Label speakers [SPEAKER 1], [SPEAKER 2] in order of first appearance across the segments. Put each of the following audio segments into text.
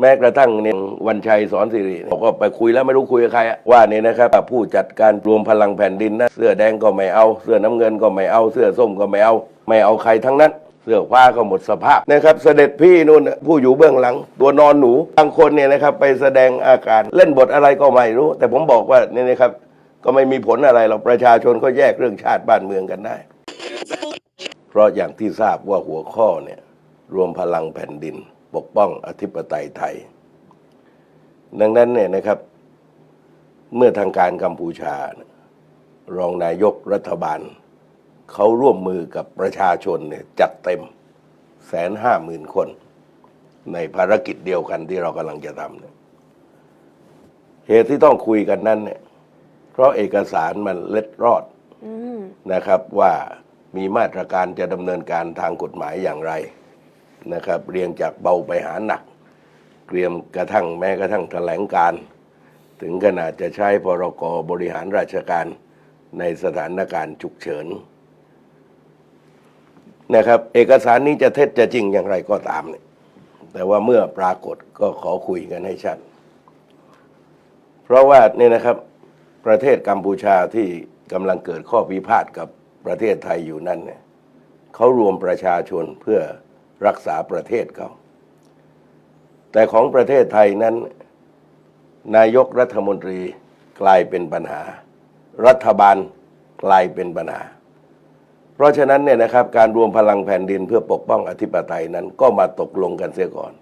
[SPEAKER 1] แม้กระทั่งเนี่ยวันชัยสอนสิริบอกว่าไปคุยแล้วไม่รู้คุยกับใครอะว่าเนี่ยนะครับผู้จัดการรวมพลังแผ่นดินนะเสื้อแดงก็ไม่เอา เสื้อน้ำเงินก็ไม่เอาเสื้อส้มก็ไม่เอา ไม่เอาใครทั้งนั้น เสื้อฟ้าก็หมดสภาพนะครับเสด็จพี่นู่นผู้อยู่เบื้องหลัง ตัวนอนหนูบางคนเนี่ยนะครับไปแสดงอาการเล่นบทอะไรก็ไม่รู้ แต่ผมบอกว่าเนี่ยนะครับก็ไม่มีผลอะไรหรอกประชาชนก็แยกเรื่องชาติบ้านเมืองกันได้ เพราะอย่างที่ทราบว่าหัวข้อเนี่ยรวมพลังแผ่นดิน ปกป้องอธิปไตยไทย ดังนั้นเนี่ยนะครับ เมื่อทางการกัมพูชาเนี่ยรองนายกรัฐบาล เขาร่วมมือกับประชาชนเนี่ยจัดเต็มแสนห้าหมื่นคน ในภารกิจเดียวกันที่เรากำลังจะทำเนี่ยเหตุที่ต้องคุยกันนั้นเนี่ยเพราะเอกสารมันเล็ดรอด
[SPEAKER 2] อืม
[SPEAKER 1] นะครับว่ามีมาตรการจะดำเนินการทางกฎหมายอย่างไร นะครับ เรียงจากเบาไปหาหนัก เตรียมกระทั่งแม้กระทั่งแถลงการ ถึงขนาดจะใช้พรกบริหารราชการในสถานการณ์ฉุกเฉินนะครับ เอกสารนี้จะเท็จจะจริงอย่างไรก็ตามเนี่ยแต่ว่าเมื่อปรากฏก็ขอคุยกันให้ชัด เพราะว่าเนี่ยนะครับประเทศกัมพูชาที่กำลังเกิดข้อพิพาทกับประเทศไทยอยู่นั่นเนี่ยเขารวมประชาชนเพื่อ รักษาประเทศเขา แต่ของประเทศไทยนั้น นายกรัฐมนตรีกลายเป็นปัญหา รัฐบาลกลายเป็นปัญหา เพราะฉะนั้นเนี่ยนะครับการรวมพลังแผ่นดินเพื่อปกป้องอธิปไตยนั้นก็มาตกลงกันเสียก่อน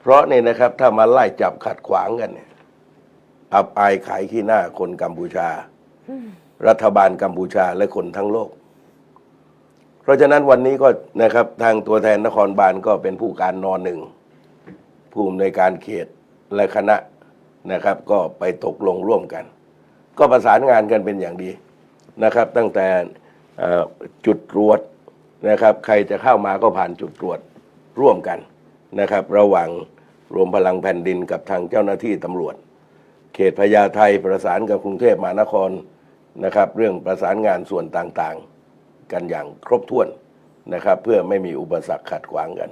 [SPEAKER 1] เพราะเนี่ยนะครับถ้ามาไล่จับขัดขวางกันเนี่ยอับอายขายขี้หน้าคนกัมพูชา รัฐบาลกัมพูชาและคนทั้งโลก เพราะฉะนั้นวันนี้ก็นะครับทางตัวแทนนครบาลก็เป็นผู้การนอนหนึ่งผู้อำนวยการเขตและคณะนะครับ ก็ไปตกลงร่วมกัน ก็ประสานงานกันเป็นอย่างดีนะครับ ตั้งแต่จุดตรวจนะครับ ใครจะเข้ามาก็ผ่านจุดตรวจร่วมกันนะครับ ระหว่างรวมพลังแผ่นดินกับทางเจ้าหน้าที่ตำรวจ เขตพญาไทประสานกับกรุงเทพมหานครนะครับ เรื่องประสานงานส่วนต่างๆ กันอย่างครบถ้วนนะครับ เพื่อไม่มีอุปสรรคขัดขวางกัน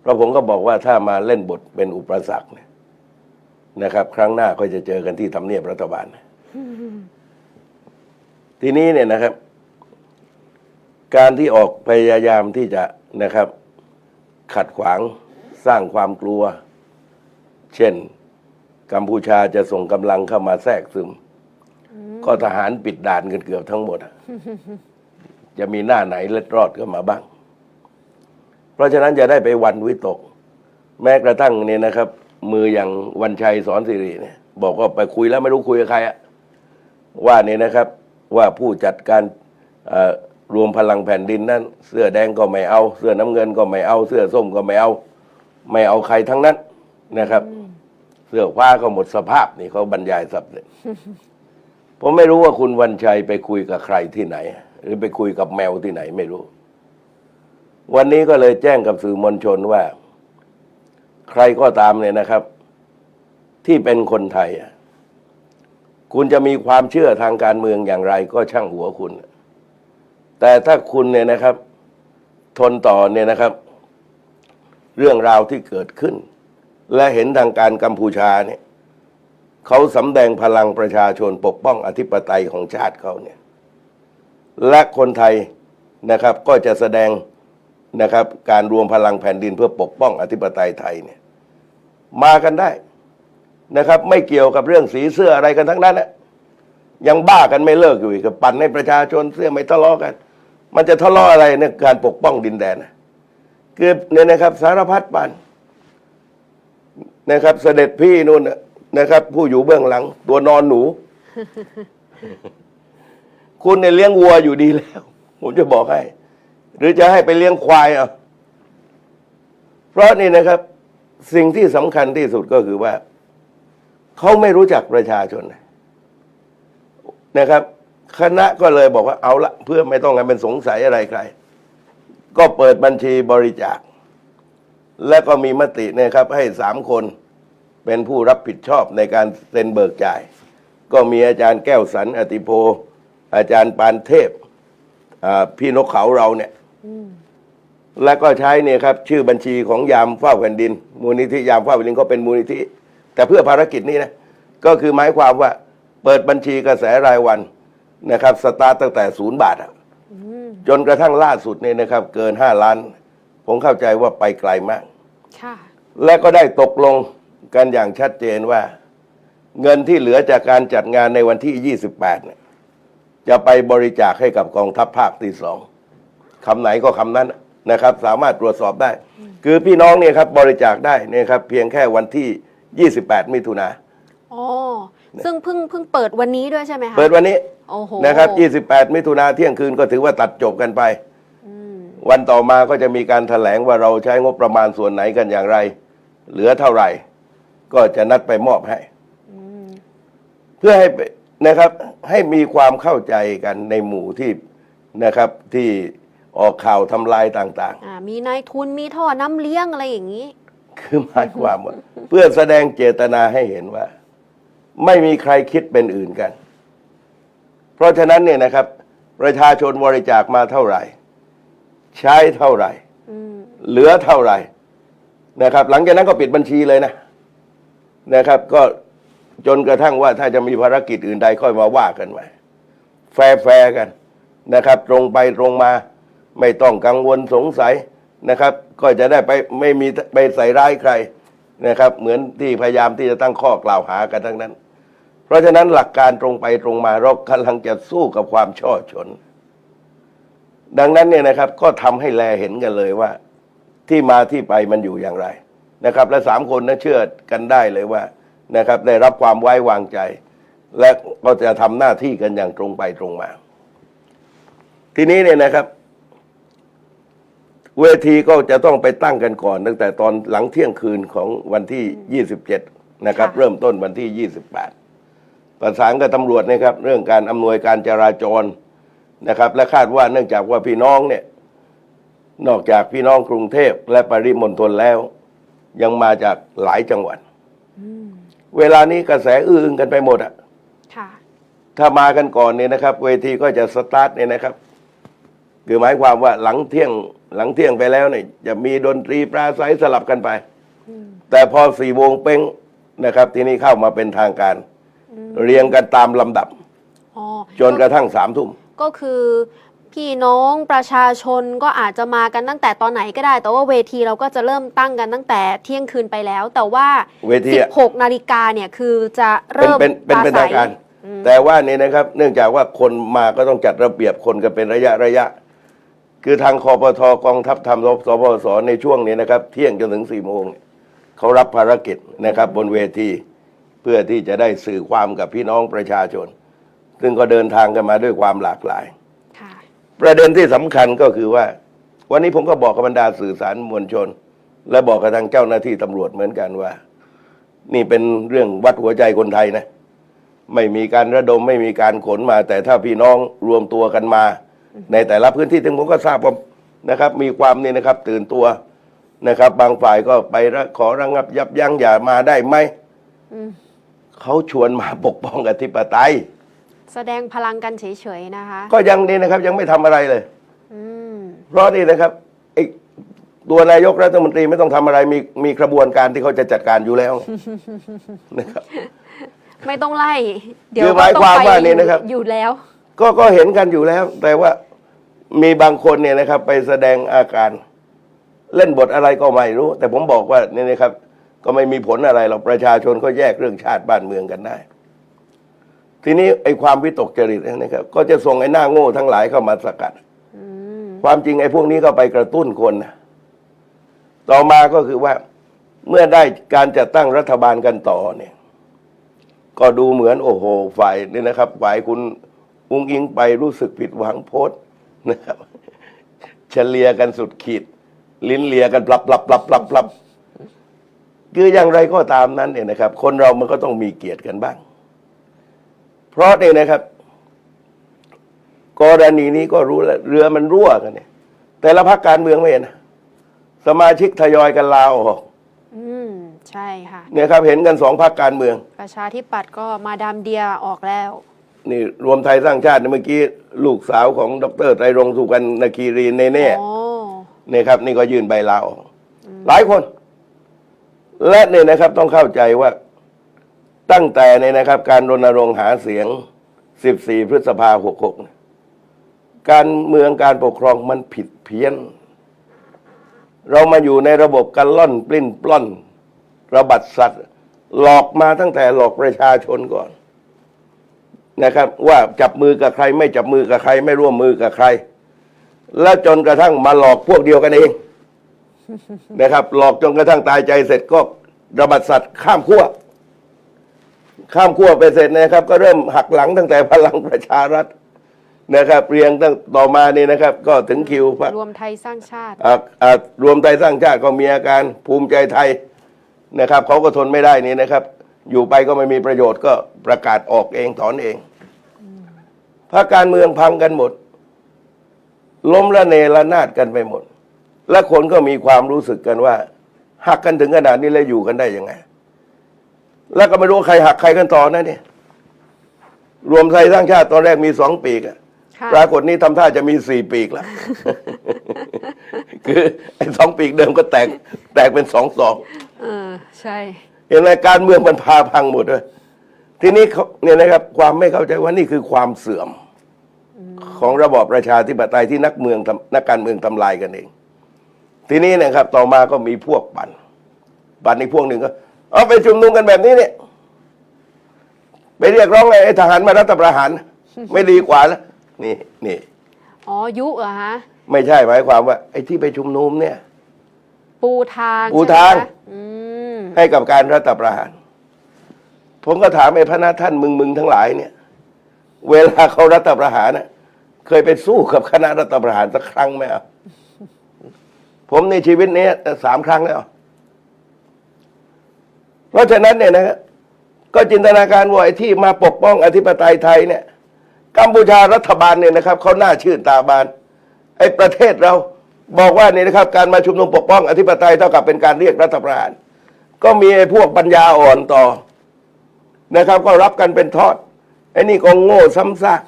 [SPEAKER 1] เพราะผมก็บอกว่าถ้ามาเล่นบทเป็นอุปสรรคเนี่ยนะครับ ครั้งหน้าก็จะเจอกันที่ทำเนียบรัฐบาล ทีนี้เนี่ยนะครับ การที่ออกพยายามที่จะนะครับ ขัดขวางสร้างความกลัว เช่น กัมพูชาจะส่งกำลังเข้ามาแทรกซึม ก็ทหารปิดด่านกันเกือบทั้งหมด จะมีหน้าไหนเล็ดรอดเข้ามาบ้าง เพราะฉะนั้นจะได้ไปวันวิตก แม้กระทั่งเนี่ยนะครับ มืออย่างวันชัยสอนสิริเนี่ย บอกว่าไปคุยแล้วไม่รู้คุยกับใครอะว่าเนี่ยนะครับว่าผู้จัดการรวมพลังแผ่นดินนั้น เสื้อแดงก็ไม่เอา เสื้อน้ำเงินก็ไม่เอา เสื้อส้มก็ไม่เอา ไม่เอาใครทั้งนั้นนะครับ เสื้อฟ้าก็หมดสภาพนี่เขาบรรยายสับเลยผมไม่รู้ว่าคุณวันชัยไปคุยกับใครที่ไหน หรือไปคุยกับแมวที่ไหนไม่รู้ วันนี้ก็เลยแจ้งกับสื่อมวลชนว่า ใครก็ตามเนี่ยนะครับ ที่เป็นคนไทย คุณจะมีความเชื่อทางการเมืองอย่างไร ก็ช่างหัวคุณ แต่ถ้าคุณเนี่ยนะครับ ทนต่อเนี่ยนะครับ เรื่องราวที่เกิดขึ้น และเห็นทางการกัมพูชาเนี่ยเขาสำแดงพลังประชาชนปกป้องอธิปไตยของชาติเขาเนี่ย และคนไทยนะครับก็จะแสดงนะครับการรวมพลังแผ่นดินเพื่อปกป้องอธิปไตยไทยเนี่ยมากันได้นะครับ ไม่เกี่ยวกับเรื่องสีเสื้ออะไรกันทั้งนั้นนะยังบ้ากันไม่เลิกอยู่อีกกับปั่นให้ประชาชนเสื้อไม่ทะเลาะกัน มันจะทะเลาะอะไรในการปกป้องดินแดนนะคือเนี่ยนะครับสารพัดปั่นนะครับ เสด็จพี่นู่นนะครับ ผู้อยู่เบื้องหลัง ตัวนอนหนู คุณเนี่ยเลี้ยงวัวอยู่ดีแล้ว ผมจะบอกให้ หรือจะให้ไปเลี้ยงควายอะเพราะนี่นะครับ สิ่งที่สำคัญที่สุดก็คือว่า เขาไม่รู้จักประชาชนนะครับ คณะก็เลยบอกว่าเอาละเพื่อไม่ต้องให้เป็นสงสัยอะไรใคร ก็เปิดบัญชีบริจาค และก็มีมตินะครับ ให้สามคนเป็นผู้รับผิดชอบในการเซ็นเบิกจ่าย ก็มีอาจารย์แก้วสันอติโพ อาจารย์ปานเทพอ่าพี่นกเขาเราเนี่ยและก็ใช้เนี่ยครับ ชื่อบัญชีของยามเฝ้าแผ่นดิน มูลนิธิยามเฝ้าแผ่นดินก็เป็นมูลนิธิ แต่เพื่อภารกิจนี้นะก็คือหมายความว่า เปิดบัญชีกระแสรายวันนะครับ สตาร์ตตั้งแต่ศูนย์บาทอะจนกระทั่งล่าสุดเนี่ยนะครับ เกินห้าล้าน ผมเข้าใจว่าไปไกลมาก
[SPEAKER 2] ค่ะ
[SPEAKER 1] และก็ได้ตกลงกันอย่างชัดเจนว่า เงินที่เหลือจากการจัดงานในวันที่ 28เนี่ย จะไปบริจาคให้กับกองทัพภาคที่สองคำไหนก็คำนั้นนะครับ สามารถตรวจสอบได้ คือพี่น้องเนี่ยครับบริจาคได้เนี่ยครับเพียงแค่วันที่ 28 มิถุนา
[SPEAKER 2] อ๋อซึ่งเพิ่งเพิ่งเปิดวันนี้ด้วยใช่ไหมคะ
[SPEAKER 1] เปิดวันนี้
[SPEAKER 2] โอ้โห
[SPEAKER 1] นะครับ 28 มิถุนาเที่ยงคืนก็ถือว่าตัดจบกันไป
[SPEAKER 2] อืม
[SPEAKER 1] วันต่อมาก็จะมีการแถลงว่าเราใช้งบประมาณส่วนไหนกันอย่างไร เหลือเท่าไหร่ ก็จะนัดไปมอบให้
[SPEAKER 2] อืม
[SPEAKER 1] เพื่อให้ไป นะครับให้มีความเข้าใจกันในหมู่ที่นะครับที่ออกข่าวทำลายต่าง
[SPEAKER 2] อ่ามีนายทุนมีท่อน้ำเลี้ยงอะไรอย่างนี้
[SPEAKER 1] ๆ คือหมายความว่า เพื่อแสดงเจตนาให้เห็นว่า ไม่มีใครคิดเป็นอื่นกัน เพราะฉะนั้นเนี่ยนะครับ ประชาชนบริจาคมาเท่าไหร่ ใช้เท่าไหร่
[SPEAKER 2] อืม
[SPEAKER 1] เหลือเท่าไหร่นะครับ หลังจากนั้นก็ปิดบัญชีเลยนะนะครับ ก็ จนกระทั่งว่าถ้าจะมีภารกิจอื่นใดค่อยมาว่ากันใหม่แฟร์แฟร์กันนะครับ ตรงไปตรงมาไม่ต้องกังวลสงสัยนะครับ ก็จะได้ไปไม่มีไปใส่ร้ายใครนะครับ เหมือนที่พยายามที่จะตั้งข้อกล่าวหากันทั้งนั้น เพราะฉะนั้นหลักการตรงไปตรงมาเรากำลังจะสู้กับความช่อชน ดังนั้นเนี่ยนะครับก็ทำให้แลเห็นกันเลยว่า ที่มาที่ไปมันอยู่อย่างไรนะครับ และสามคนนั้นเชื่อกันได้เลยว่า นะครับได้รับความไว้วางใจ และก็จะทำหน้าที่กันอย่างตรงไปตรงมา ทีนี้เนี่ยนะครับ เวทีก็จะต้องไปตั้งกันก่อน ตั้งแต่ตอนหลังเที่ยงคืนของวันที่ 27 นะครับ
[SPEAKER 2] ค่ะ
[SPEAKER 1] เริ่มต้นวันที่ 28 ประสานกับตำรวจนะครับ เรื่องการอำนวยการจราจรนะครับ และคาดว่าเนื่องจากว่าพี่น้องเนี่ย นอกจากพี่น้องกรุงเทพและปริมณฑลแล้ว ยังมาจากหลายจังหวัด เวลานี้กระแสอื้ออึงกันไปหมดอะ
[SPEAKER 2] ค่ะ
[SPEAKER 1] ถ้ามากันก่อนเนี่ยนะครับ เวทีก็จะสตาร์ทเนี่ยนะครับ คือหมายความว่าหลังเที่ยงหลังเที่ยงไปแล้วเนี่ยจะมีดนตรีปราศัยสลับกันไป แต่พอสี่วงเป้งนะครับ ที่นี่เข้ามาเป็นทางการ เรียงกันตามลำดับ
[SPEAKER 2] อ๋อ
[SPEAKER 1] จนกระทั่งสามทุ่ม
[SPEAKER 2] ก็คือ พี่น้องประชาชนก็อาจจะมากันตั้งแต่ตอนไหนก็ได้ แต่ว่าเวทีเราก็จะเริ่มตั้งกันตั้งแต่เที่ยงคืนไปแล้ว แต่ว่า
[SPEAKER 1] เวทีอะ
[SPEAKER 2] 16 นาฬิกาเนี่ยคือจะ
[SPEAKER 1] เป็น
[SPEAKER 2] เริ่ม
[SPEAKER 1] เป็นเป็นเป็น
[SPEAKER 2] ป
[SPEAKER 1] ทางการ แต่ว่านี่นะครับ เนื่องจากว่าคนมาก็ต้องจัดระเบียบคนกันเป็นระยะระยะ คือทางคอปทกองทัพทำรบสปสในช่วงนี้นะครับ เที่ยงจนถึงสี่โมงเนี่ยเขารับภารกิจนะครับ บนเวทีเพื่อที่จะได้สื่อความกับพี่น้องประชาชน ซึ่งก็เดินทางกันมาด้วยความหลากหลาย
[SPEAKER 2] ค่ะ
[SPEAKER 1] ประเด็นที่สำคัญก็คือว่า วันนี้ผมก็บอกกับบรรดาสื่อสารมวลชน และบอกกับทางเจ้าหน้าที่ตำรวจเหมือนกันว่า นี่เป็นเรื่องวัดหัวใจคนไทยนะไม่มีการระดมไม่มีการขนมา แต่ถ้าพี่น้องรวมตัวกันมา ในแต่ละพื้นที่ถึงผมก็ทราบว่านะครับ มีความนี่นะครับ ตื่นตัวนะครับ บางฝ่ายก็ไประขอระงับยับยั้งอย่ามาได้ไหม
[SPEAKER 2] อืม
[SPEAKER 1] เขาชวนมาปกป้องอธิปไตย
[SPEAKER 2] แสดงพลังกันเฉยๆนะคะ
[SPEAKER 1] ก็ยังนี่นะครับยังไม่ทำอะไรเลย
[SPEAKER 2] อืม
[SPEAKER 1] เพราะนี่นะครับไอ้ตัวนายกรัฐมนตรีไม่ต้องทำอะไรมีมีกระบวนการที่เขาจะจัดการอยู่แล้ว นะครับ
[SPEAKER 2] ไม่ต้องไล่ เดี๋ยว
[SPEAKER 1] คือหมาย
[SPEAKER 2] ก็ต้อง
[SPEAKER 1] ความ
[SPEAKER 2] ไป
[SPEAKER 1] ว่านี่นะครับ
[SPEAKER 2] อยู่แล้ว
[SPEAKER 1] ก็ก็เห็นกันอยู่แล้ว แต่ว่ามีบางคนเนี่ยนะครับ ไปแสดงอาการ เล่นบทอะไรก็ไม่รู้ แต่ผมบอกว่านี่นะครับ ก็ไม่มีผลอะไรหรอกประชาชนก็แยกเรื่องชาติบ้านเมืองกันได้ ทีนี้ไอ้ความวิตกจริตเนยนะครับ ก็จะส่งไอ้หน้าโง่ทั้งหลายเข้ามาสกัด
[SPEAKER 2] อืม
[SPEAKER 1] ความจริงไอ้พวกนี้ก็ไปกระตุ้นคนนะต่อมาก็คือว่าเมื่อได้การจัดตั้งรัฐบาลกันต่อเนี่ย ก็ดูเหมือนโอ้โหฝ่ายนี่นะครับฝ่ายคุณอุ้งอิงไปรู้สึกผิดหวังโพสต์นะครับเฉลียกันสุดขีด ลิ้นเลียกันปรับปรับปรับปรับปรับคืออย่างไรก็ตามนั้นเนี่ยนะครับ คนเรามันก็ต้องมีเกียรติกันบ้าง เพราะเนี่ยนะครับ กรณีนี้ก็รู้แล้วเรือมันรั่วกันเนี่ย แต่ละพักการเมืองไม่เห็นนะสมาชิกทยอยกันลาออก
[SPEAKER 2] อืมใช่ค่ะ
[SPEAKER 1] เนี่ยครับ เห็นกันสองพักการเมือง
[SPEAKER 2] ประชาธิปัตย์ก็มาดามเดียออกแล้ว
[SPEAKER 1] นี่รวมไทยสร้างชาติเนี่ยเมื่อกี้ลูกสาวของดรไตรรงค์สุวรรณคีรีเนเน่
[SPEAKER 2] อ๋อ
[SPEAKER 1] นี่ครับ นี่ก็ยื่นใบลาออกหลายคน และเนี่ยนะครับต้องเข้าใจว่า ตั้งแต่เนี่ยนะครับการรณรงค์หาเสียง 14 พฤษภา66 การเมืองการปกครองมันผิดเพี้ยน เรามาอยู่ในระบบกันล่อนปลิ้นปล้อน ระบัดสัตว์ หลอกมาตั้งแต่หลอกประชาชนก่อน นะครับ ว่าจับมือกับใคร ไม่จับมือกับใคร ไม่ร่วมมือกับใคร แล้วจนกระทั่งมาหลอกพวกเดียวกันเองนะครับ หลอกจนกระทั่งตายใจเสร็จก็ระบัดสัตว์ข้ามขั้ว ข้ามขั้วไปเสร็จนะครับ ก็เริ่มหักหลังตั้งแต่พลังประชารัฐนะครับเรียงตั้งต่อมานี่นะครับ ก็ถึงคิวพรรค
[SPEAKER 2] รวมไทยสร้างชาติ
[SPEAKER 1] อะอะรวมไทยสร้างชาติก็มีอาการภูมิใจไทยนะครับเขาก็ทนไม่ได้นี่นะครับ อยู่ไปก็ไม่มีประโยชน์ก็ประกาศออกเองถอนเองพรรคการเมืองพังกันหมด ล้มละเนระนาดกันไปหมด และคนก็มีความรู้สึกกันว่าหักกันถึงขนาดนี้แล้วอยู่กันได้ยังไง แล้วก็ไม่รู้ว่าใครหักใครกันต่อนะเนี่ยรวมไทยสร้างชาติตอนแรกมีสองปีกอะ
[SPEAKER 2] ค่ะ
[SPEAKER 1] ปรากฏนี้ทำท่าจะมีสี่ปีกแล้ว คือไอ้สองปีกเดิมก็แตก แตกเป็นสองสอง
[SPEAKER 2] เออใช่
[SPEAKER 1] เห็นไหมการเมืองมันพาพังหมดเลยทีนี้เขาเนี่ยนะครับ ความไม่เข้าใจว่านี่คือความเสื่อม ของระบอบประชาธิปไตยที่นักเมืองทำนักการเมืองทำลายกันเอง ทีนี้นะครับ ต่อมาก็มีพวกปั่นปั่นอีกพวกหนึ่งก็ เอาไปชุมนุมกันแบบนี้เนี่ยไปเรียกร้องไอ้ทหารมารัฐประหาร ไม่ดีกว่าแล้วนี่นี่
[SPEAKER 2] อ๋อยุเหรอฮะ
[SPEAKER 1] ไม่ใช่หมายความว่า ไอ้ที่ไปชุมนุมเนี่ย
[SPEAKER 2] ปูทาง
[SPEAKER 1] ปูทาง
[SPEAKER 2] ใช่ไหมคะอืม
[SPEAKER 1] ให้กับการรัฐประหาร ผมก็ถามไอ้พระนาท่านมึงมึงทั้งหลายเนี่ย เวลาเขารัฐประหารน่ะเคยไปสู้กับคณะรัฐประหารสักครั้งไหมอะผมในชีวิตนี้สามครั้งแล้ว เพราะฉะนั้นเนี่ยนะก็จินตนาการว่าไอ้ที่มาปกป้องอธิปไตยไทยเนี่ย กัมพูชารัฐบาลเนี่ยนะครับเขาหน้าชื่นตาบานไอ้ประเทศเราบอกว่านี่นะครับ การมาชุมนุมปกป้องอธิปไตยเท่ากับเป็นการเรียกรัฐประหารก็มีไอ้พวกปัญญาอ่อนต่อนะครับ ก็รับกันเป็นทอดไอ้นี่ก็โง่ซ้ำซาก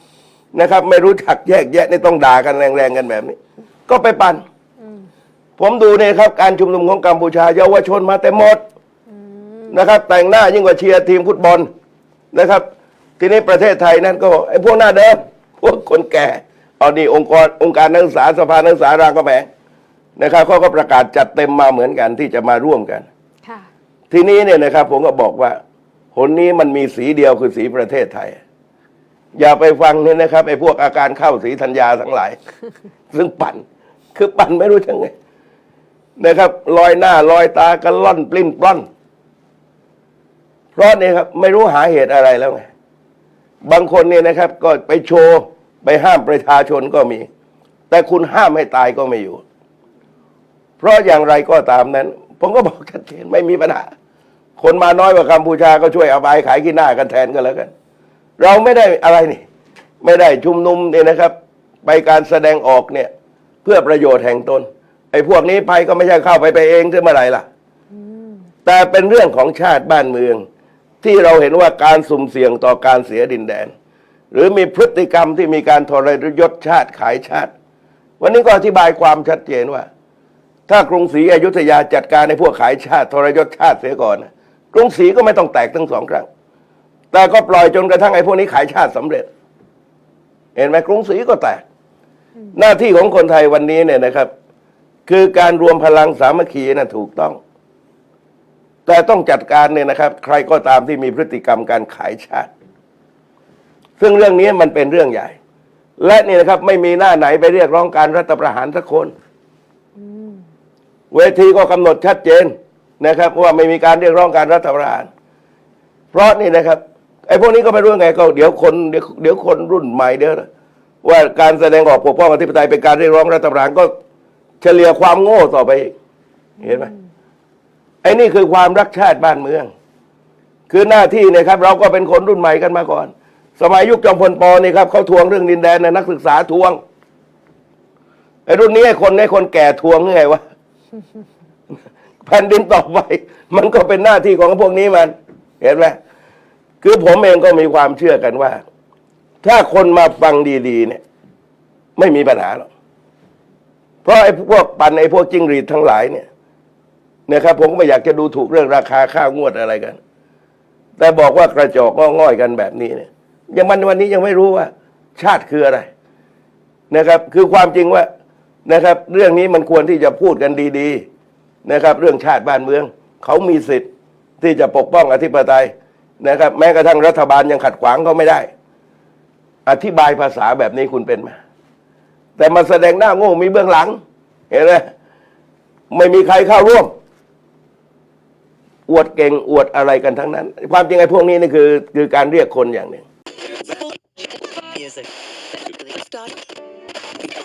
[SPEAKER 1] นะครับ ไม่รู้จักแยกแยะนี่ต้องด่ากันแรงๆกันแบบนี้ ก็ไปปันผมดูเนี่ยครับ การชุมนุมของกัมพูชาเยาวชนมาแต่หมด นะครับ แต่งหน้ายิ่งกว่าเชียร์ทีมฟุตบอลนะครับ ทีนี้ประเทศไทยนั้นก็บอกไอ้พวกหน้าเดิมพวกคนแก่เอานี่องค์กรองค์การนักศึกษาสภานักศึกษารามกำแหงนะครับเขาก็ประกาศจัดเต็มมาเหมือนกันที่จะมาร่วมกัน
[SPEAKER 2] ค่ะ
[SPEAKER 1] ทีนี้เนี่ยนะครับ ผมก็บอกว่าหนนี้มันมีสีเดียวคือสีประเทศไทย อย่าไปฟังเนี่ยนะครับไอ้พวกอาการเข้าสีธัญญาทั้งหลาย ซึ่งปั่นคือปั่นไม่รู้จังไงนะครับลอยหน้าลอยตากันล่อนปลิ้นปล้อน เพราะเนี่ยครับไม่รู้หาเหตุอะไรแล้วไงบางคนเนี่ยนะครับ ก็ไปโชว์ไปห้ามประชาชนก็มี แต่คุณห้ามให้ตายก็ไม่อยู่ เพราะอย่างไรก็ตามนั้น ผมก็บอกชัดเจนไม่มีปัญหาคนมาน้อยกว่ากัมพูชาก็ช่วยเอาไปขายขี้หน้ากันแทนก็แล้วกัน เราไม่ได้อะไรนี่ ไม่ได้ชุมนุมเนี่ยนะครับ ไปการแสดงออกเนี่ย เพื่อประโยชน์แห่งตน ไอ้พวกนี้ไปก็ไม่ใช่เข้าไปไปเองถึงเมื่อไหร่ล่ะ แต่เป็นเรื่องของชาติบ้านเมือง ที่เราเห็นว่าการสุ่มเสี่ยงต่อการเสียดินแดน หรือมีพฤติกรรมที่มีการทรยศชาติขายชาติ วันนี้ก็อธิบายความชัดเจนว่า ถ้ากรุงศรีอยุธยาจัดการในพวกขายชาติ ทรยศชาติเสียก่อนนะกรุงศรีก็ไม่ต้องแตกทั้งสองครั้ง แต่ก็ปล่อยจนกระทั่งไอ้พวกนี้ขายชาติสำเร็จ เห็นไหมกรุงศรีก็แตก หน้าที่ของคนไทยวันนี้เนี่ยนะครับ คือการรวมพลังสามัคคีน่ะถูกต้อง แต่ต้องจัดการเนี่ยนะครับ ใครก็ตามที่มีพฤติกรรมการขายชาติ ซึ่งเรื่องนี้มันเป็นเรื่องใหญ่ และนี่นะครับ ไม่มีหน้าไหนไปเรียกร้องการรัฐประหารสักคนเวทีก็กำหนดชัดเจนนะครับ ว่าไม่มีการเรียกร้องการรัฐประหาร เพราะนี่นะครับไอ้พวกนี้ก็ไม่รู้ไงก็เดี๋ยวคนเดี๋ยวคนรุ่นใหม่เดี๋ยวว่าการแสดงออกปกป้องอธิปไตยเป็นการเรียกร้องรัฐประหารก็เฉลี่ยความโง่ต่อไปอีกเห็นไหม ไอ้นี่คือความรักชาติบ้านเมือง คือหน้าที่เนะครับ เราก็เป็นคนรุ่นใหม่กันมาก่อน สมัยยุคจอมพลปอนี่ครับเขาทวงเรื่องดินแดนนะนักศึกษาทวงไอ้รุ่นนี้ไอ้คนไอ้คนแก่ทวงไงวะแผ่นดินต่อไป มันก็เป็นหน้าที่ของพวกนี้มัน เห็นไหมคือผมเองก็มีความเชื่อกันว่า ถ้าคนมาฟังดีๆเนี่ย ไม่มีปัญหาหรอกเพราะไอ้พวกปันไอ้พวกจิ้งหรีดทั้งหลายเนี่ย นะครับผมก็ไม่อยากจะดูถูกเรื่องราคาข้าวงวดอะไรกัน แต่บอกว่ากระจอกงอง่อยกันแบบนี้เนี่ยยังมันวันนี้ยังไม่รู้ว่า ชาติคืออะไรนะครับ คือความจริงว่านะครับ เรื่องนี้มันควรที่จะพูดกันดีๆนะครับ เรื่องชาติบ้านเมือง เขามีสิทธิ์ที่จะปกป้องอธิปไตยนะครับ แม้กระทั่งรัฐบาลยังขัดขวางเขาไม่ได้ อธิบายภาษาแบบนี้คุณเป็นไหมแต่มาแสดงหน้าโง่มีเบื้องหลัง เห็นไหมไม่มีใครเข้าร่วม อวดเก่งอวดอะไรกันทั้งนั้น ความจริงไอ้พวกนี้นี่คือคือการเรียกคนอย่างหนึ่ง